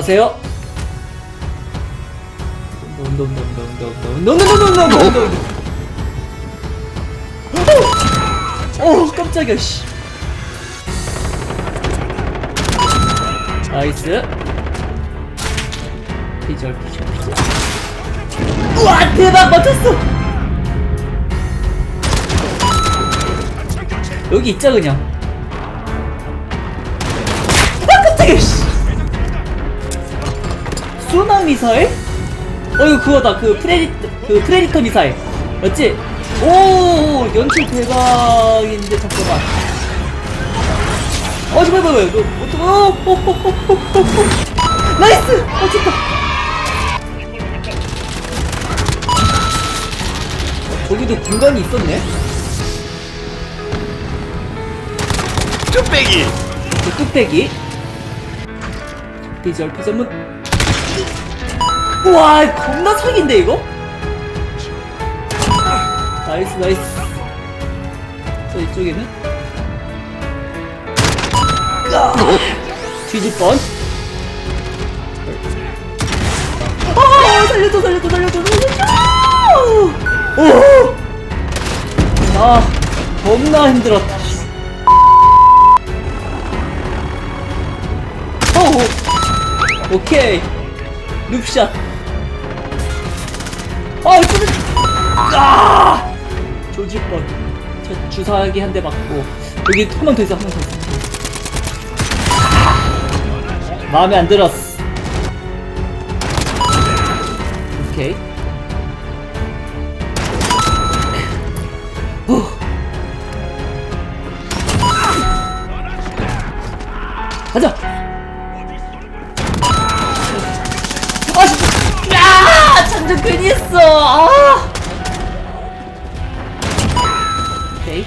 안녕하세요. 노노노노노노노노노노노노노노. 오 깜짝이야 씨. 나이스. 피절 피절 피절. 우와 대박 맞췄어. 여기 있자 그냥. 아 깜짝이야 씨. 소나 미사일? 어 이거 그거다. 그 프레디 그 프레디터 미사일. 맞지? 오 연출 대박인데 잠깐만. 어 잠깐만 잠깐만. 너 어떡해. 나이스! 어 좋다. 저기도 공간이 있었네? 뚝배기. 그 뚝배기? 비주얼 피자문? 우 와 겁나 사기인데 이거? 나이스 나이스 저 이쪽에는 아, 뒤질 뻔 아, 살려줘 살려줘 살려줘 살려줘 오! 아 겁나 힘들었다 오, 오케이. 눕샷. 아, 조지, 아! 조질 뻔. 저 주사기 한 대 맞고. 여기 한명더 있어, 한명더 있어. 마음에 안 들었어. 오케이. 후. 가자! 아! 오케이.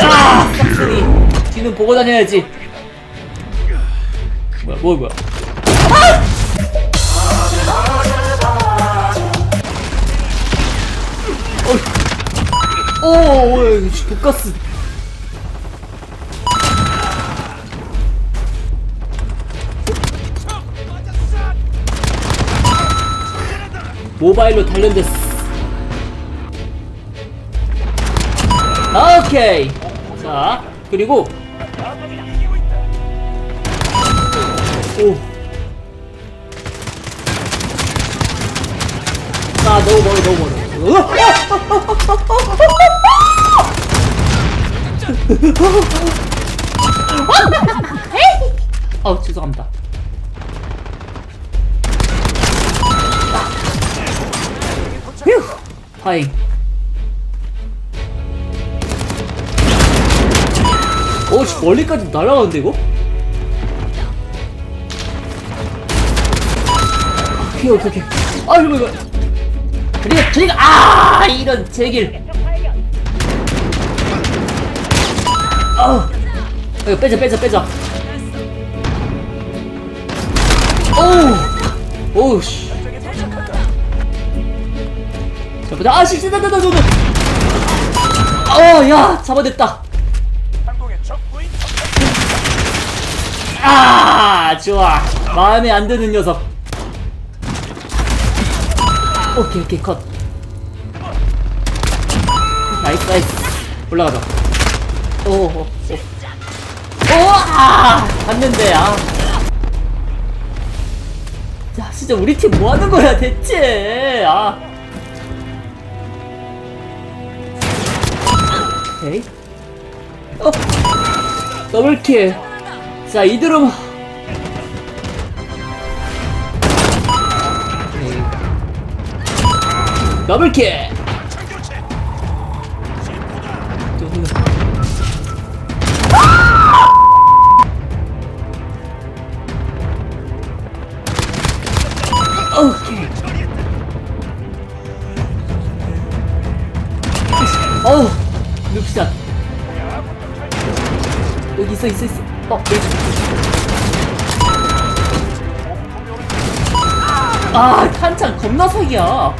아! 싹소리. 뒤는 보고 다녀야지. 뭐야, 뭐야, 뭐야. 아! 오, 오, 이거 독가스. 모바일로 단련됐어. 오케이. 자, 그리고 오. 아, 너무 멀어, 너무 멀어. 아, 죄송합니다. 다행. 오, 씨, 멀리까지 날아가는데, 이거? 오케이, 오케이, 오케이. 아, 이거, 이거. 그리고, 저리가, 아! 이런, 제길. 아! 이거 빼자, 빼자, 빼자. 오우! 오우, 씨. 보자. 아, 씨, 씨, 나, 나, 나, 나, 나. 어, 야, 잡아냈다. 아, 좋아. 마음에 안 드는 녀석. 오케이, 오케이, 컷. 나이스, 나이스. 올라가자. 오, 오, 오. 오, 아! 갔는데, 아. 자, 진짜 우리 팀 뭐 하는 거야, 대체? 아. 오케이. 어. 더블킬. 자, 이드름. 오케이. 더블킬. 오케이. 어우, 눕샷 여기 있어 있어 있어. 어 여기. 아 탄창 겁나 사기야.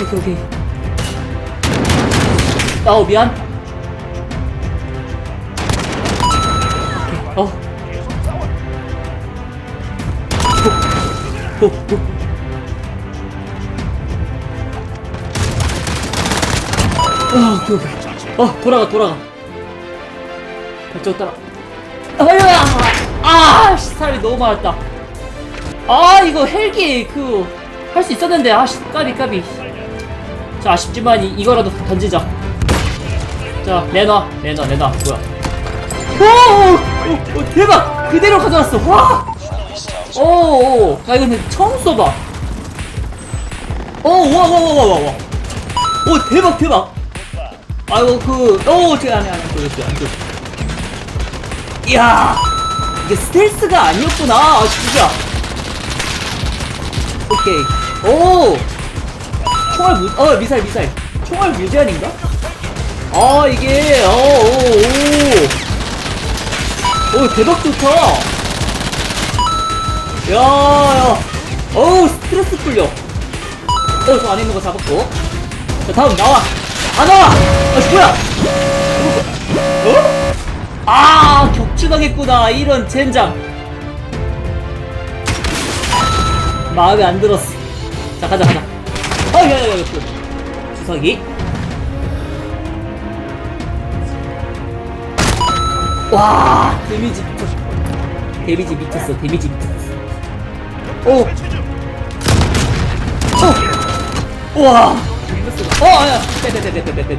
여기 여기 아우 미안. 오케이 어. 호, 호, 호. 아, 오케이. 어, 돌아가, 돌아가. 발전 따라. 아야! 아, 씨, 사람이 너무 많았다. 아, 이거 헬기, 그, 할 수 있었는데, 아, 씨, 까비, 까비. 자, 아쉽지만, 이, 이거라도 던지자. 자, 내놔, 내놔, 내놔. 뭐야. 오, 오, 오, 대박! 그대로 가져왔어. 와! 오, 오, 나 이거 처음 써봐. 오, 와, 와, 와, 와, 와, 와. 오, 대박, 대박. 아이고, 그, 오, 제 안에, 안에, 그렇지, 안 돼. 이야, 이게 스텔스가 아니었구나. 아, 진짜. 오케이. 오! 총알 무, 어, 미사일, 미사일. 총알 무제한인가? 아, 이게, 어, 오, 오. 오, 대박 좋다. 야, 야. 어우, 스트레스 풀려. 어, 저 안에 있는 거 잡았고. 자, 다음, 나와. 아, 나와! 아, 씨, 뭐야! 어? 아, 격추당했구나. 이런 젠장. 마음에 안 들었어. 자, 가자, 가자. 어, 야, 야, 야, 그. 주사기. 와, 데미지 미쳤어. 데미지 미쳤어, 데미지 미쳤어. 오! 오! 우와! 어, 야, 빼빼빼빼빼빼.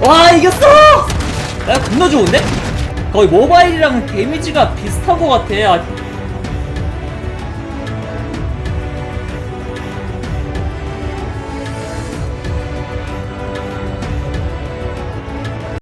와, 이겼어! 야, 겁나 좋은데? 거의 모바일이랑 데미지가 비슷한 것 같아. 아,